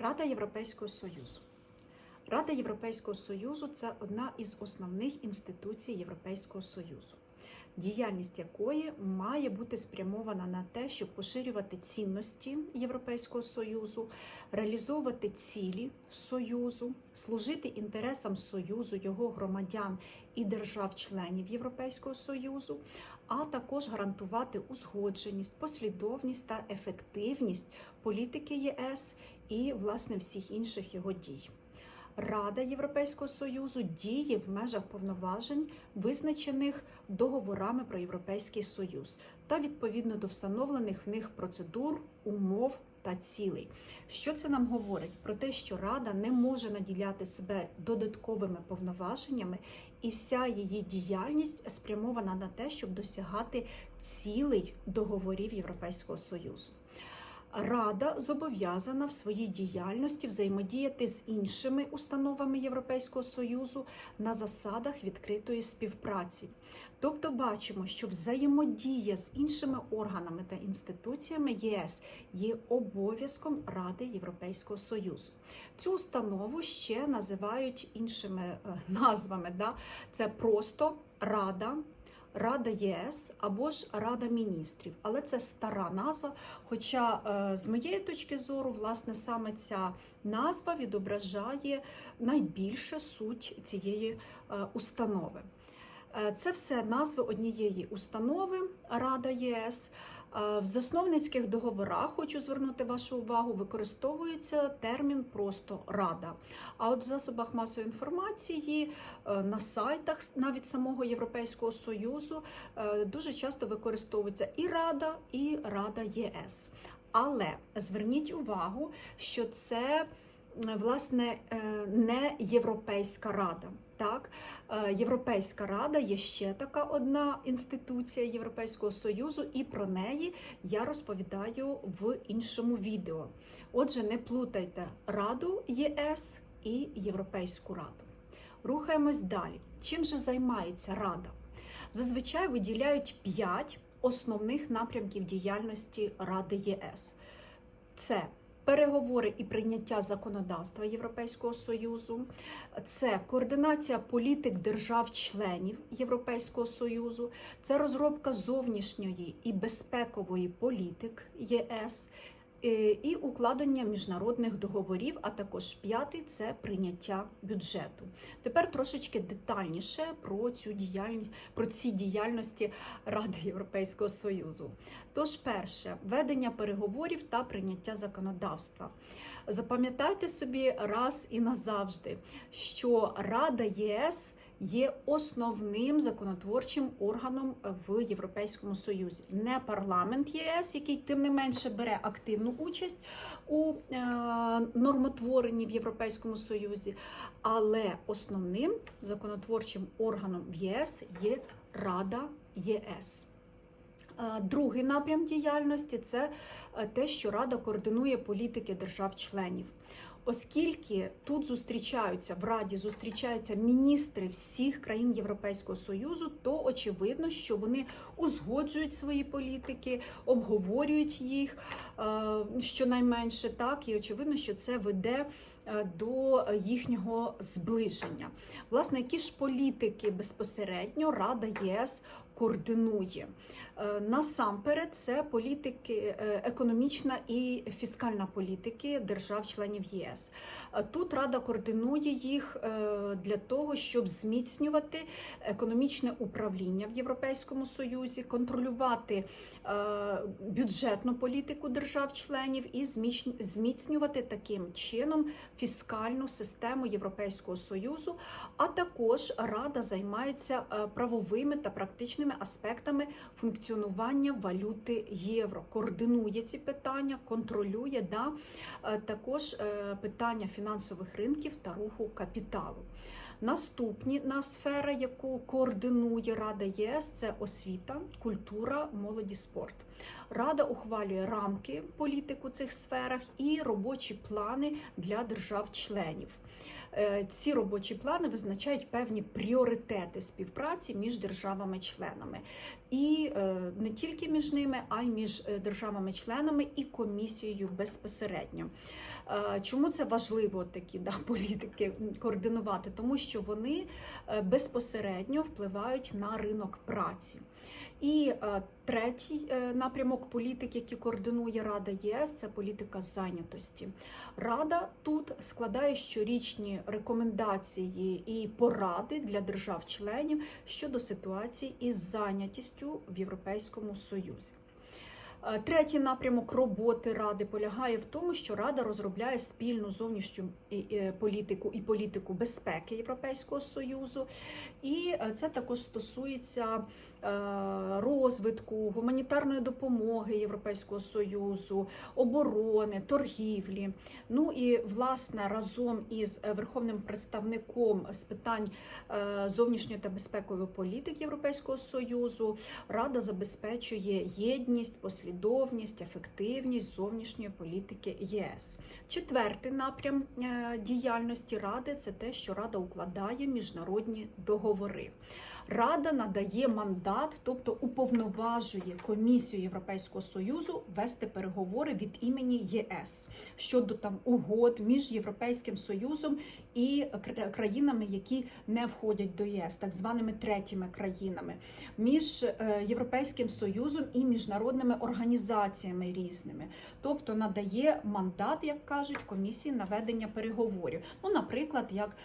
Рада Європейського Союзу. Рада Європейського Союзу це одна із основних інституцій Європейського Союзу, діяльність якої має бути спрямована на те, щоб поширювати цінності Європейського Союзу, реалізовувати цілі Союзу, служити інтересам Союзу, його громадян і держав-членів Європейського Союзу, а також гарантувати узгодженість, послідовність та ефективність політики ЄС і власне всіх інших його дій. Рада Європейського Союзу діє в межах повноважень, визначених договорами про Європейський Союз, та відповідно до встановлених в них процедур, умов та цілей. Що це нам говорить? Про те, що Рада не може наділяти себе додатковими повноваженнями, і вся її діяльність спрямована на те, щоб досягати цілей договорів Європейського Союзу. Рада зобов'язана в своїй діяльності взаємодіяти з іншими установами Європейського Союзу на засадах відкритої співпраці. Тобто бачимо, що взаємодія з іншими органами та інституціями ЄС є обов'язком Ради Європейського Союзу. Цю установу ще називають іншими е, назвами. Да? Це просто Рада. Рада ЄС або ж Рада міністрів, але це стара назва. Хоча, е, з моєї точки зору, власне, саме ця назва відображає найбільше суть цієї е, установи. Е, Це все назви однієї установи Рада ЄС. Е, В засновницьких договорах хочу звернути вашу увагу, використовується термін просто рада. А от в засобах масової інформації е, на сайтах навіть самого Європейського Союзу е, дуже часто використовується і Рада, і Рада ЄС. Але зверніть увагу, що це власне не Європейська рада. Так, Е, Європейська рада є ще така одна інституція Європейського Союзу, і про неї я розповідаю в іншому відео. Отже, не плутайте Раду ЄС і Європейську раду. Рухаємось далі. Чим же займається Рада? Зазвичай виділяють п'ять основних напрямків діяльності Ради ЄС. Це переговори і прийняття законодавства Європейського Союзу, це координація політик держав-членів Європейського Союзу, це розробка зовнішньої і безпекової політик ЄС. Е, І укладення міжнародних договорів, а також п'ятий це прийняття бюджету. Тепер трошечки детальніше про цю діяльність про ці діяльності Ради Європейського Союзу. Тож, перше, ведення переговорів та прийняття законодавства. Запам'ятайте собі раз і назавжди, що Рада ЄС є основним законотворчим органом в Європейському Союзі, не парламент ЄС, який тим не менше бере активну участь у е, нормотворенні в Європейському Союзі, але основним законотворчим органом в ЄС є Рада ЄС. Другий напрям діяльності це е, те, що Рада координує політики держав-членів. Оскільки тут зустрічаються в Раді зустрічаються міністри всіх країн Європейського Союзу, то очевидно, що вони узгоджують свої політики, обговорюють їх е, щонайменше так, і очевидно, що це веде е, до їхнього зближення. Власне, які ж політики безпосередньо Рада ЄС координує. Е, Насамперед, це політики, е, економічна і фіскальна політики держав-членів ЄС. Е, Тут Рада координує їх для того, щоб зміцнювати економічне управління в Європейському Союзі, контролювати бюджетну політику держав-членів і зміцнювати таким чином фіскальну систему Європейського Союзу. А також Рада займається правовими та практичними аспектами функціонування валюти євро, координує ці питання, контролює да, е, також е, питання фінансових ринків та руху капіталу. Наступні сфера, яку координує Рада ЄС, це освіта, культура, молоді, спорт. Рада ухвалює рамки політику цих сферах і робочі плани для держав-членів. Е, Ці робочі плани визначають певні пріоритети співпраці між державами-членами, і е, не тільки між ними, а й між е, державами-членами і комісією безпосередньо. Чому це важливо такі да, політики координувати? Тому що вони безпосередньо впливають на ринок праці. І е, третій е, напрямок політики, який координує Рада ЄС, це політика зайнятості. Рада тут складає щорічні рекомендації і поради для держав-членів щодо ситуації із зайнятістю в Європейському Союзі. Е, Третій напрямок роботи ради полягає в тому, що Рада розробляє спільну зовнішню політику і політику безпеки Європейського союзу, і е, це також стосується е, розвитку гуманітарної допомоги Європейського союзу, оборони, торгівлі. Ну і власне разом із верховним представником з питань зовнішньої та безпекової політики Європейського союзу Рада забезпечує єдність, послідовність, ефективність зовнішньої політики ЄС. Четвертий напрям е, діяльності Ради це те, що Рада укладає міжнародні договори. Рада надає мандат, тобто уповноважує комісію Європейського союзу вести переговори від імені ЄС щодо там угод між Європейським Союзом і країнами, які не входять до ЄС, так званими третіми країнами, між е, Європейським Союзом і міжнародними організаціями різними, тобто надає мандат, як кажуть, комісії на ведення переговорів. Ну, наприклад, як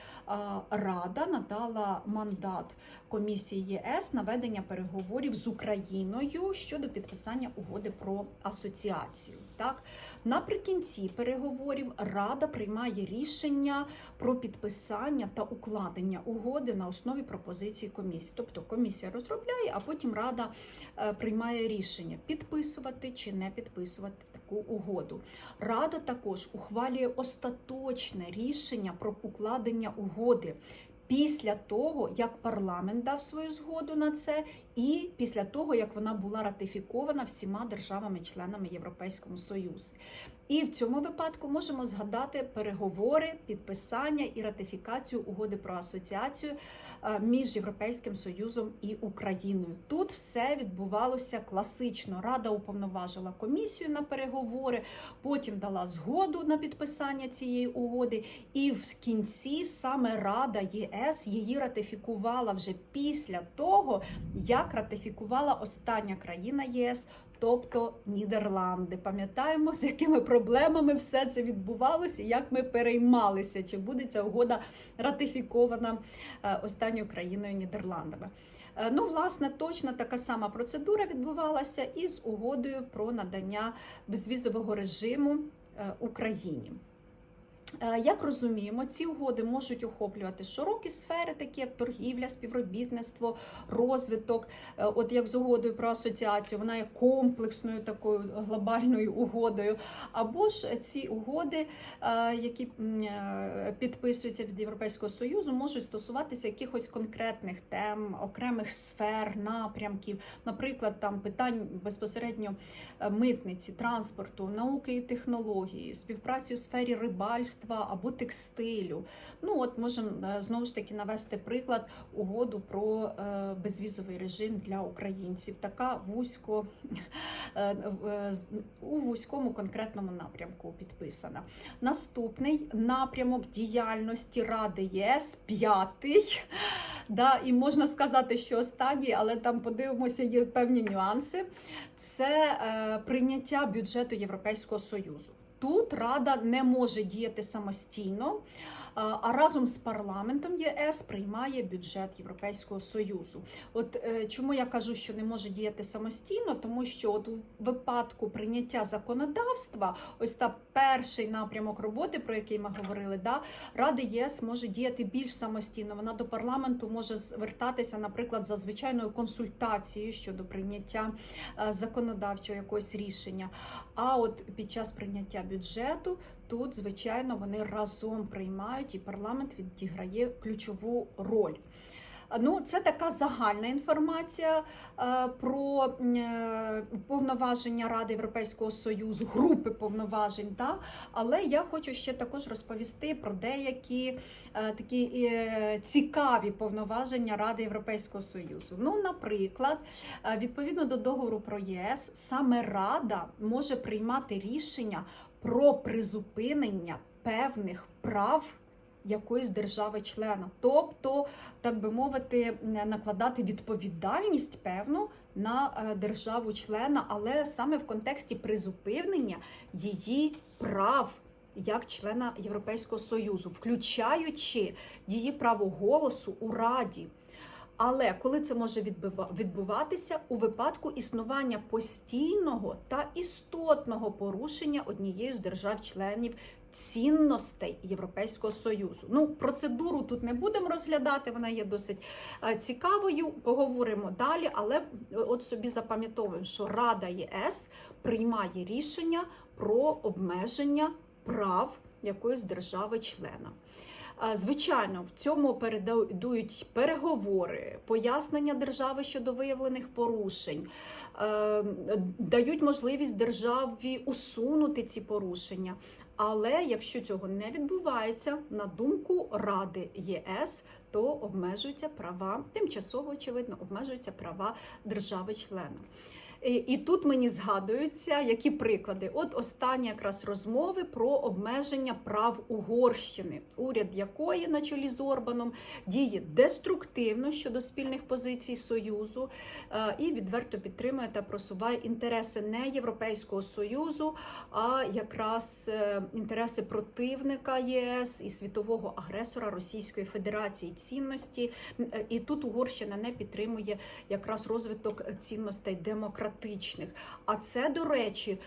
Рада надала мандат комісії ЄС на ведення переговорів з Україною щодо підписання угоди про асоціацію. Так наприкінці переговорів Рада приймає рішення про підписання та укладення угоди на основі пропозиції комісії. Тобто комісія розробляє, а потім Рада е, приймає рішення підписувати чи не підписувати таку угоду. Рада також ухвалює остаточне рішення про укладення угоди. Після того, як парламент дав свою згоду на це, і після того, як вона була ратифікована всіма державами-членами Європейського Союзу. І в цьому випадку можемо згадати переговори, підписання і ратифікацію угоди про асоціацію е, між Європейським Союзом і Україною. Тут все відбувалося класично. Рада уповноважила комісію на переговори, потім дала згоду на підписання цієї угоди, і в кінці саме Рада ЄС її ратифікувала вже після того, як ратифікувала остання країна ЄС. Тобто Нідерланди, пам'ятаємо, з якими проблемами все це відбувалося, як ми переймалися, чи буде ця угода ратифікована е, останньою країною Нідерландами. Е, Ну, власне, точно така сама процедура відбувалася із угодою про надання безвізового режиму е, Україні. Е, Як розуміємо, ці угоди можуть охоплювати широкі сфери, такі як торгівля, співробітництво, розвиток. Е, От як з угодою про асоціацію, вона є комплексною такою глобальною угодою. Або ж ці угоди, е, які підписуються від Європейського союзу, можуть стосуватися якихось конкретних тем, окремих сфер, напрямків, наприклад, там питань безпосередньо митниці, транспорту, науки і технології, співпраці у сфері рибальства або текстилю. Ну от можемо е, знову ж таки навести приклад угоду про е, безвізовий режим для українців. Така вузько е, у вузькому конкретному напрямку підписана. Наступний напрямок діяльності Ради ЄС п'ятий. Да, і можна сказати, що останній, але там подивимося, є певні нюанси. Це е, прийняття бюджету Європейського Союзу. Тут Рада не може діяти самостійно, а разом з парламентом ЄС приймає бюджет Європейського Союзу. От е, чому я кажу, що не може діяти самостійно, тому що от у випадку прийняття законодавства, ось та перший напрямок роботи, про який ми говорили, да, Рада ЄС може діяти більш самостійно. Вона до парламенту може звертатися, наприклад, за звичайною консультацією щодо прийняття е, законодавчого якогось рішення. А от під час прийняття бюджету тут, звичайно, вони разом приймають. і парламент відіграє ключову роль. Ну, це така загальна інформація е, про е, повноваження Ради Європейського Союзу, групи повноважень. Да? Але я хочу ще також розповісти про деякі е, такі цікаві повноваження Ради Європейського Союзу. Ну, наприклад, відповідно до договору про ЄС, саме Рада може приймати рішення про призупинення певних прав якоїсь держави-члена, тобто, так би мовити, накладати відповідальність певну на е, державу-члена, але саме в контексті призупинення її прав. Як члена Європейського Союзу, включаючи її право голосу у Раді. Але коли це може відбуватися у випадку існування постійного та істотного порушення однієї з держав-членів цінностей Європейського Союзу. Ну, процедуру тут не будемо розглядати, вона є досить е, цікавою. Поговоримо далі, але е, от собі запам'ятовуємо, що Рада ЄС приймає рішення про обмеження прав якоїсь держави-члена. Е, звичайно, в цьому передують переговори, пояснення держави щодо виявлених порушень, дають можливість державі усунути ці порушення. Але якщо цього не відбувається, на думку Ради ЄС, то обмежуються права, тимчасово очевидно, обмежуються права держави-члена. І тут мені згадуються які приклади. От останні якраз розмови про обмеження прав Угорщини, уряд якої на чолі з Орбаном діє деструктивно щодо спільних позицій Союзу е, і відверто підтримує та просуває інтереси не Європейського союзу, а якраз е, інтереси противника ЄС і світового агресора Російської Федерації цінності. Е, і тут Угорщина не підтримує якраз розвиток цінностей демократії демократичних. А це, до речі,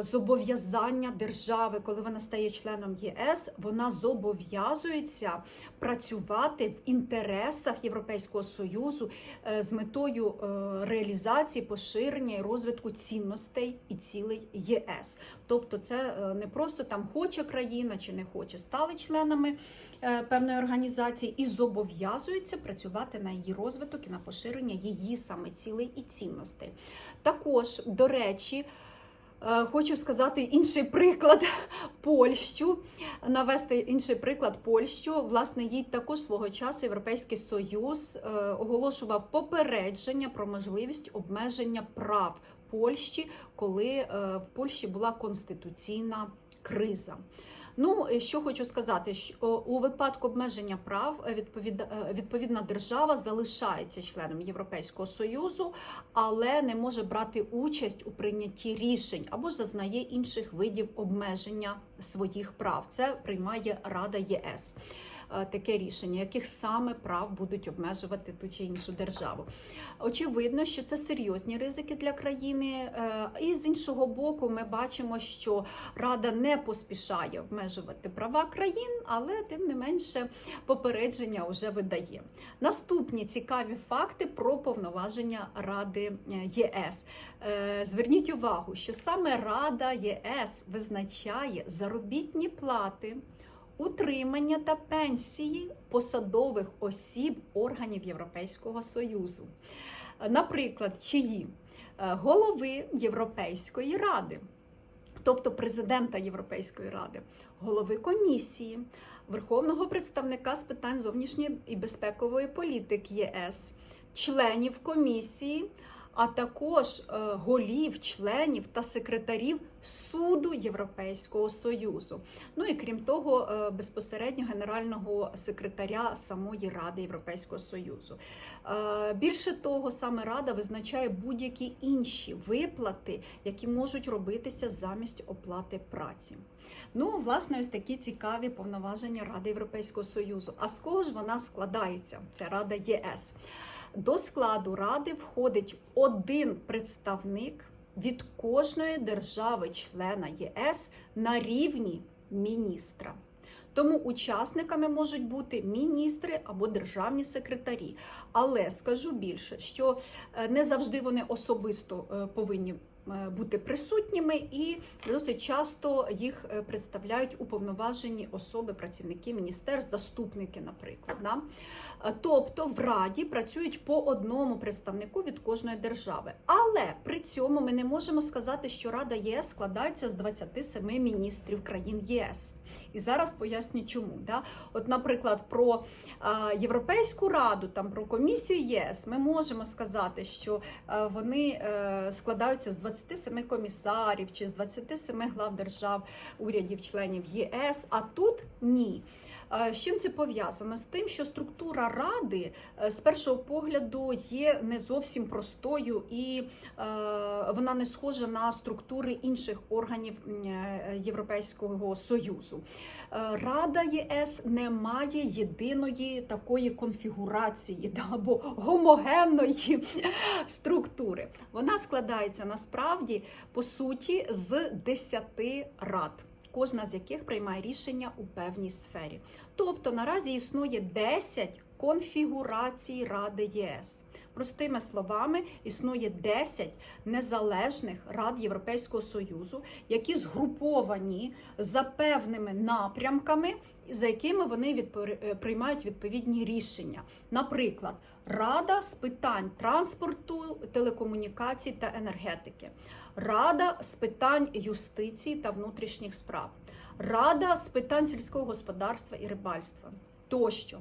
зобов'язання держави, коли вона стає членом ЄС, вона зобов'язується працювати в інтересах Європейського союзу е, з метою е, реалізації, поширення і розвитку цінностей і цілей ЄС. Тобто, це не просто там хоче країна чи не хоче, стали членами певної організації і зобов'язуються працювати на її розвиток і на поширення її саме цілей і цінностей. Також, до речі, е, хочу сказати інший приклад Польщу, навести інший приклад Польщу. Власне, їй також свого часу Європейський Союз е, оголошував попередження про можливість обмеження прав Польщі, коли е, в Польщі була конституційна криза. Ну, що хочу сказати, що у випадку обмеження прав е, е, відповідна держава залишається членом Європейського союзу, але не може брати участь у прийнятті рішень або зазнає інших видів обмеження своїх прав. Це приймає Рада ЄС. Е, таке рішення, яких саме прав будуть обмежувати ту чи іншу державу. Очевидно, що це серйозні ризики для країни, е, і з іншого боку, ми бачимо, що Рада не поспішає обмежувати права країн, але тим не менше попередження вже видає. Наступні цікаві факти про повноваження Ради е, ЄС. Зверніть увагу, що саме Рада ЄС визначає заробітні плати утримання та пенсії посадових осіб органів Європейського Союзу. Наприклад, чиї е, голови Європейської ради, тобто президента Європейської ради, голови комісії, Верховного представника з питань зовнішньої і безпекової політики ЄС, членів комісії а також е, голів, членів та секретарів суду Європейського союзу. Ну і крім того, е, безпосередньо генерального секретаря самої Ради Європейського Союзу. Е, більше того, саме Рада визначає будь-які інші виплати, які можуть робитися замість оплати праці. Ну, власне, ось такі цікаві повноваження Ради Європейського Союзу. А з кого ж вона складається? Це Рада ЄС. До складу ради входить один представник від кожної держави-члена ЄС на рівні міністра. Тому учасниками можуть бути міністри або державні секретарі. Але скажу більше, що е, не завжди вони особисто е, повинні бути присутніми, і досить часто їх е, представляють уповноважені особи, працівники міністерств, заступники, наприклад. Да? Е, Тобто в Раді працюють по одному представнику від кожної держави. Але при цьому ми не можемо сказати, що Рада ЄС складається з 27 міністрів країн ЄС. І зараз поясню, чому. Да? От, наприклад, про е, Європейську раду, там про комісію ЄС, ми можемо сказати, що е, вони е, складаються з 27 комісарів чи з 27 глав держав, урядів, членів ЄС. А тут ні. Е, З чим це пов'язано? З тим, що структура ради е, з першого погляду є не зовсім простою і е, вона не схожа на структури інших органів Європейського союзу. Рада ЄС не має єдиної такої конфігурації або гомогенної структури. Вона складається насправді по суті з 10 рад. Кожна з яких приймає рішення у певній сфері. Тобто наразі існує 10 конфігурацій Ради ЄС. Простими словами, існує 10 незалежних рад Європейського Союзу, які згруповані за певними напрямками, за якими вони відпор- е, приймають відповідні рішення. Наприклад, Рада з питань транспорту, телекомунікацій та енергетики, Рада з питань юстиції та внутрішніх справ, Рада з питань сільського господарства і рибальства. Тощо,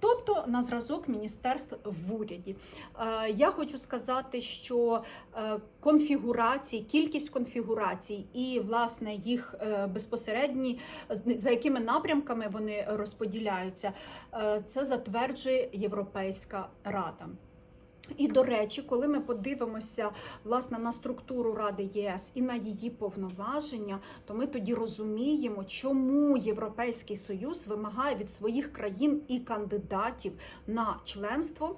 тобто на зразок міністерств в уряді. Е, Я хочу сказати, що е, конфігурації, кількість конфігурацій і власне їх е, безпосередні, за якими напрямками вони розподіляються, це затверджує Європейська Рада. І до речі, коли ми подивимося власне на структуру Ради ЄС і на її повноваження, то ми тоді розуміємо, чому Європейський Союз вимагає від своїх країн і кандидатів на членство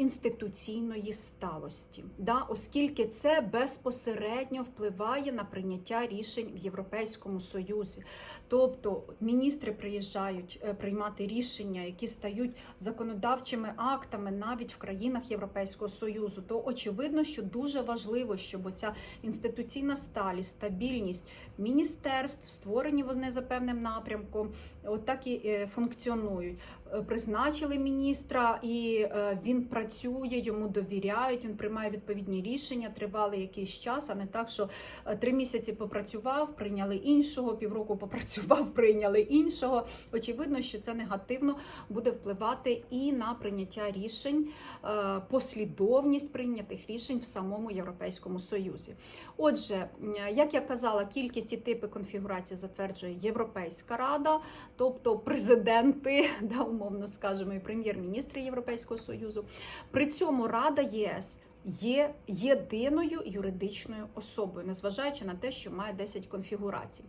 інституційної сталості, да, оскільки це безпосередньо впливає на прийняття рішень в Європейському Союзі. Тобто міністри приїжджають е, приймати рішення, які стають законодавчими актами навіть в країнах Європейського Союзу, то очевидно, що дуже важливо, щоб оця інституційна сталість, стабільність міністерств, створені вони за певним напрямком, от так і е, функціонують. Призначили міністра, і е, він працює, йому довіряють. Він приймає відповідні рішення, тривали якийсь час, а не так, що е, три місяці попрацював, прийняли іншого, півроку попрацював, прийняли іншого. Очевидно, що це негативно буде впливати і на прийняття рішень, е, послідовність прийнятих рішень в самому Європейському Союзі. Отже, як я казала, кількість і типи конфігурації затверджує Європейська Рада, тобто президенти, да, умовно скажемо, і прем'єр-міністри Європейського Союзу. При цьому Рада єС є єдиною юридичною особою, незважаючи на те, що має 10 конфігурацій.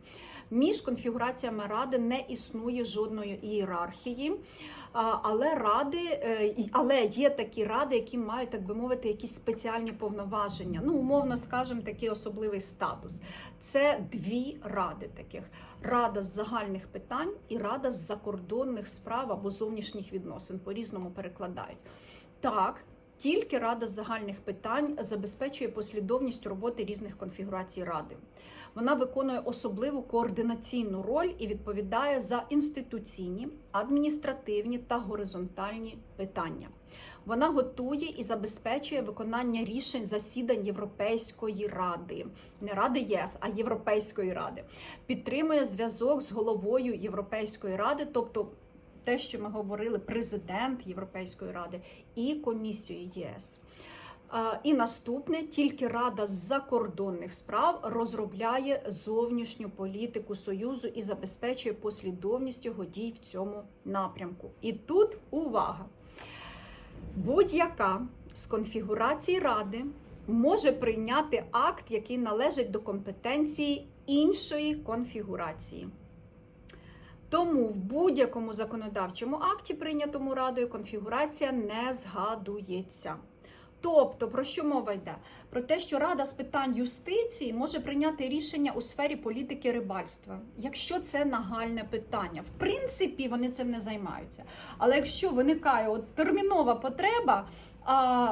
Між конфігураціями ради не існує жодної ієрархії, але ради, е, але є такі ради, які мають, так би мовити, якісь спеціальні повноваження. Ну, умовно скажемо, такий особливий статус. Це дві ради таких: рада з загальних питань і рада з закордонних справ або зовнішніх відносин. По-різному перекладають. Так, тільки Рада з загальних питань забезпечує послідовність роботи різних конфігурацій ради. Вона виконує особливу координаційну роль і відповідає за інституційні, адміністративні та горизонтальні питання. Вона готує і забезпечує виконання рішень засідань Європейської ради, не Ради ЄС, а Європейської ради. Підтримує зв'язок з головою Європейської ради, тобто те, що ми говорили, президент Європейської ради і комісію ЄС. І наступне тільки Рада закордонних справ розробляє зовнішню політику Союзу і забезпечує послідовність його дій в цьому напрямку. І тут увага! Будь-яка з конфігурацій Ради може прийняти акт, який належить до компетенції іншої конфігурації. Тому в будь-якому законодавчому акті, прийнятому радою, конфігурація не згадується. Тобто, про що мова йде? Про те, що Рада з питань юстиції може прийняти рішення у сфері політики рибальства, якщо це нагальне питання. В принципі, вони цим не займаються. Але якщо виникає от термінова потреба,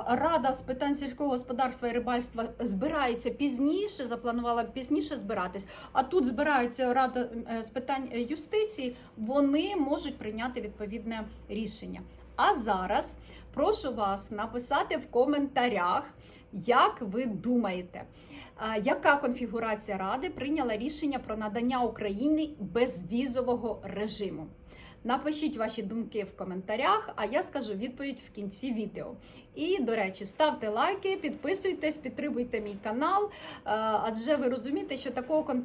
Рада з питань сільського господарства і рибальства збирається пізніше, запланувала пізніше збиратись, а тут збирається Рада е, з питань юстиції, вони можуть прийняти відповідне рішення. А зараз прошу вас написати в коментарях, як ви думаєте, яка конфігурація Ради прийняла рішення про надання Україні безвізового режиму. Напишіть ваші думки в коментарях, а я скажу відповідь в кінці відео. І, до речі, ставте лайки, підписуйтесь, підтримуйте мій канал, е, адже ви розумієте, що такого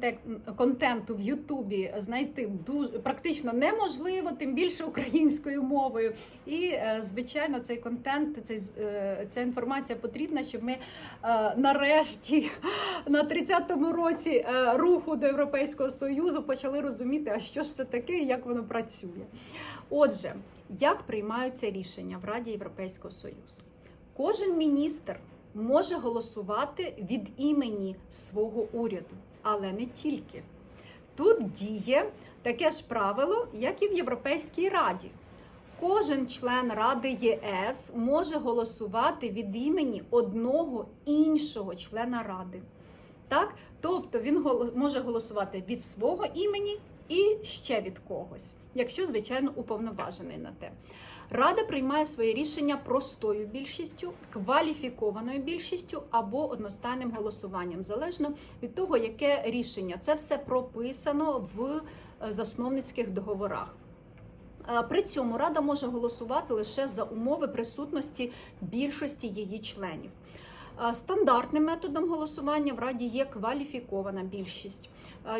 контенту в Ютубі знайти дуже практично неможливо, тим більше українською мовою. І, е, звичайно, цей контент, цей, е, ця інформація потрібна, щоб ми нарешті на 30-му році руху до Європейського Союзу почали розуміти, а що ж це таке і як воно працює. Отже, як приймаються рішення в Раді Європейського Союзу? Кожен міністр може голосувати від імені свого уряду, але не тільки. Тут діє таке ж правило, як і в Європейській Раді. Кожен член Ради ЄС може голосувати від імені одного іншого члена Ради. Так? Тобто він може голосувати від свого імені і ще від когось, якщо, звичайно, уповноважений на те. Рада приймає своє рішення простою більшістю, кваліфікованою більшістю або одностайним голосуванням, залежно від того, яке рішення. Це все прописано в е, засновницьких договорах. Е, При цьому Рада може голосувати лише за умови присутності більшості її членів. Стандартним методом голосування в Раді є кваліфікована більшість,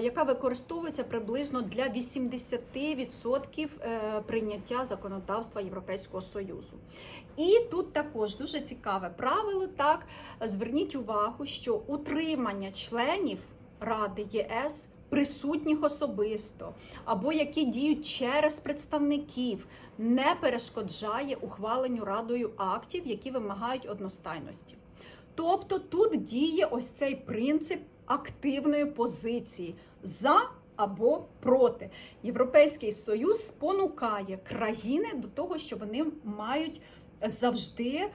яка використовується приблизно для 80% е, прийняття законодавства Європейського Союзу. І тут також дуже цікаве правило. Так зверніть увагу, що утримання членів Ради ЄС присутніх особисто або які діють через представників, не перешкоджає ухваленню радою актів, які вимагають одностайності. Тобто тут діє ось цей принцип активної позиції за або проти. Європейський союз спонукає країни до того, що вони мають завжди е,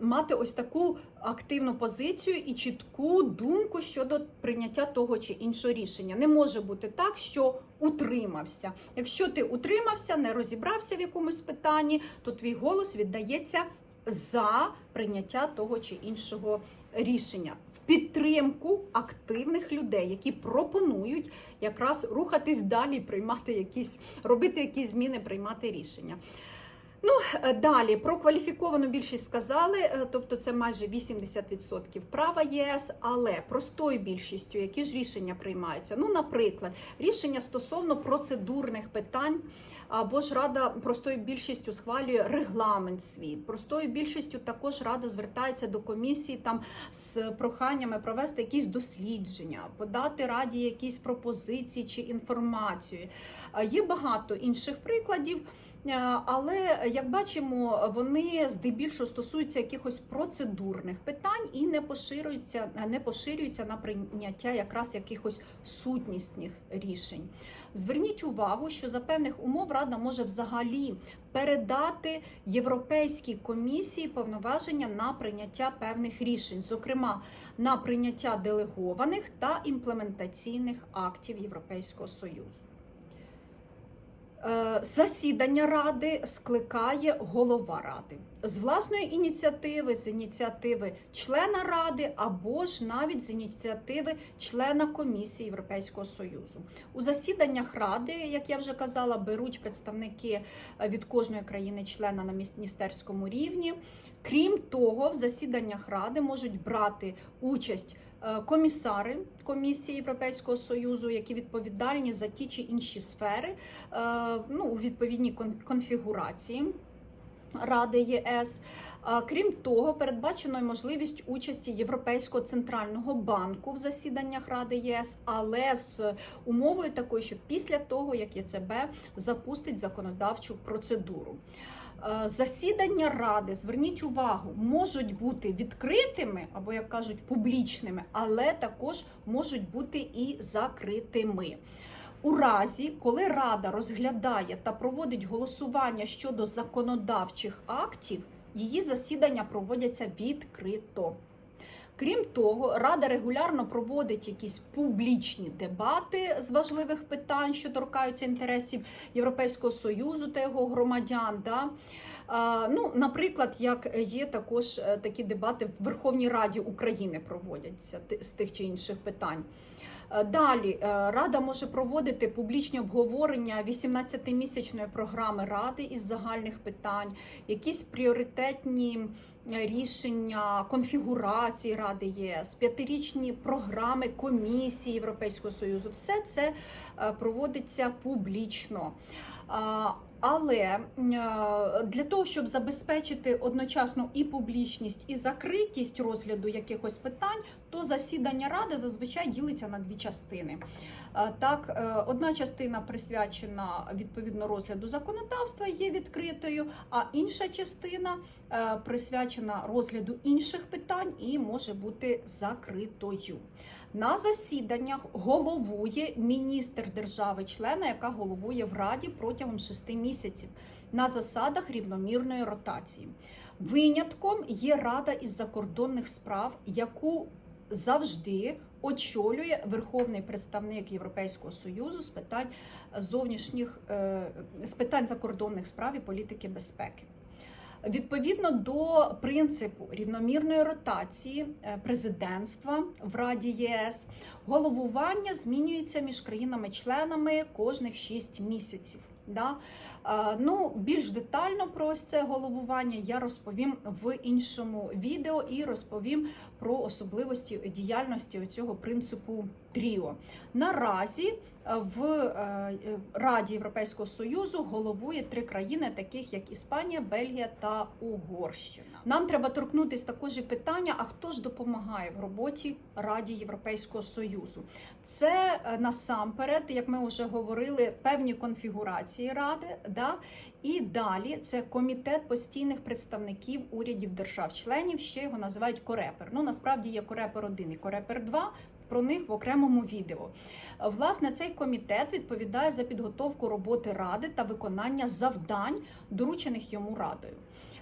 мати ось таку активну позицію і чітку думку щодо прийняття того чи іншого рішення. Не може бути так, що утримався. Якщо ти утримався, не розібрався в якомусь питанні, то твій голос віддається за прийняття того чи іншого рішення в підтримку активних людей, які пропонують якраз рухатись далі, приймати якісь, робити якісь зміни, приймати рішення. Ну, е, далі про кваліфіковану більшість сказали, е, тобто це майже 80% права ЄС, але простою більшістю, які ж рішення приймаються? Ну, наприклад, рішення стосовно процедурних питань, або ж рада простою більшістю схвалює регламент свій. Простою більшістю також рада звертається до комісії там з проханнями провести якісь дослідження, подати раді якісь пропозиції чи інформацію. Е, Є багато інших прикладів. Е, Але як бачимо, вони здебільшого стосуються якихось процедурних питань і не поширюються, не поширюються на прийняття якраз якихось сутнісних рішень. Зверніть увагу, що за певних умов Рада може взагалі передати Європейській комісії повноваження на прийняття певних рішень, зокрема на прийняття делегованих та імплементаційних актів Європейського Союзу. Е, Засідання ради скликає голова ради з власної ініціативи, з ініціативи члена ради або ж навіть з ініціативи члена комісії Європейського союзу. У засіданнях ради, як я вже казала, беруть представники е, від кожної країни-члена на міністерському рівні. Крім того, в засіданнях ради можуть брати участь. Е, Комісари комісії Європейського союзу, які відповідальні за ті чи інші сфери, е, ну у відповідній конфігурації. Ради ЄС. Крім того, передбачено й можливість участі Європейського центрального банку в засіданнях Ради ЄС, але з умовою такою, що після того, як ЄЦБ запустить законодавчу процедуру. Е, Засідання ради, зверніть увагу, можуть бути відкритими або, як кажуть, публічними, але також можуть бути і закритими. У разі, коли Рада розглядає та проводить голосування щодо законодавчих актів, її засідання проводяться відкрито. Крім того, Рада регулярно проводить якісь публічні дебати з важливих питань, що торкаються інтересів Європейського союзу та його громадян. Да? Ну, наприклад, як є також е, такі дебати в Верховній Раді України проводяться з тих чи інших питань. Е, Далі е, Рада може проводити публічні обговорення 18-місячної програми Ради із загальних питань, якісь пріоритетні е, рішення конфігурації Ради ЄС, п'ятирічні програми комісії Європейського Союзу. Все це проводиться публічно. Але е, для того, щоб забезпечити одночасно і публічність, і закритість розгляду якихось питань, то засідання ради зазвичай ділиться на дві частини. Е, Так, е, одна частина присвячена відповідно розгляду законодавства, є відкритою, а інша частина присвячена розгляду інших питань і може бути закритою. На засіданнях головує міністр держави-члена, яка головує в Раді протягом шести місяців на засадах рівномірної ротації. Винятком є Рада із закордонних справ, яку завжди очолює верховний представник Європейського союзу з питань зовнішніх е, з питань закордонних справ і політики безпеки. Відповідно до принципу рівномірної ротації е, президентства в Раді ЄС, головування змінюється між країнами-членами кожних 6 місяців. Да? Е, Ну, більш детально про ось це головування я розповім в іншому відео і розповім про особливості діяльності цього принципу тріо. Наразі е, в е, Раді Європейського Союзу головує три країни, таких як Іспанія, Бельгія та Угорщина. Нам треба торкнутися також і питання: а хто ж допомагає в роботі Раді Європейського Союзу? Це насамперед, як ми вже говорили, певні конфігурації ради. Да? І далі це комітет постійних представників урядів держав-членів, ще його називають Корепер. Ну насправді є Корепер 1 і Корепер 2, про них в окремому відео. Власне, цей комітет відповідає за підготовку роботи ради та виконання завдань, доручених йому радою.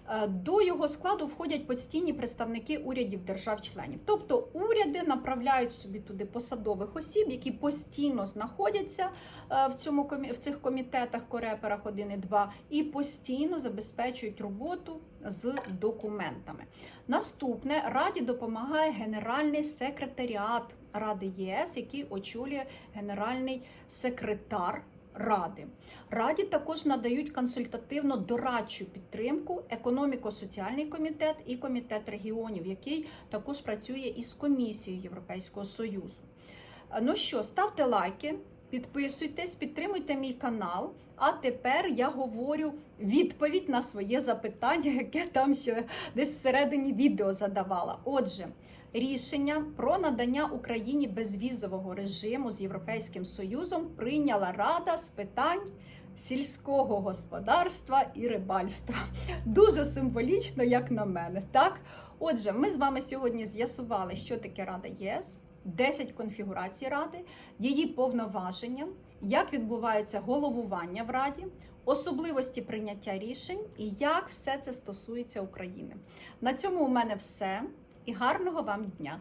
Е, До його складу входять постійні представники урядів держав-членів. Тобто уряди направляють собі туди посадових осіб, які постійно знаходяться е, в цьому в цих комітетах, кореперах 1 і 2, і постійно забезпечують роботу з документами. Наступне раді допомагає генеральний секретаріат Ради ЄС, який очолює генеральний секретар. Ради раді також надають консультативно-дорадчу підтримку економіко-соціальний комітет і комітет регіонів, який також працює із комісією Європейського союзу. Ну що, ставте лайки, підписуйтесь, підтримуйте мій канал. А тепер я говорю відповідь на своє запитання, яке там ще десь всередині відео задавала. Отже. Рішення про надання Україні безвізового режиму з Європейським Союзом прийняла Рада з питань сільського господарства і рибальства. Дуже символічно, як на мене. Так, отже, ми з вами сьогодні з'ясували, що таке Рада ЄС, 10 конфігурацій Ради, її повноваження, як відбувається головування в Раді, особливості прийняття рішень і як все це стосується України. На цьому у мене все і гарного вам дня!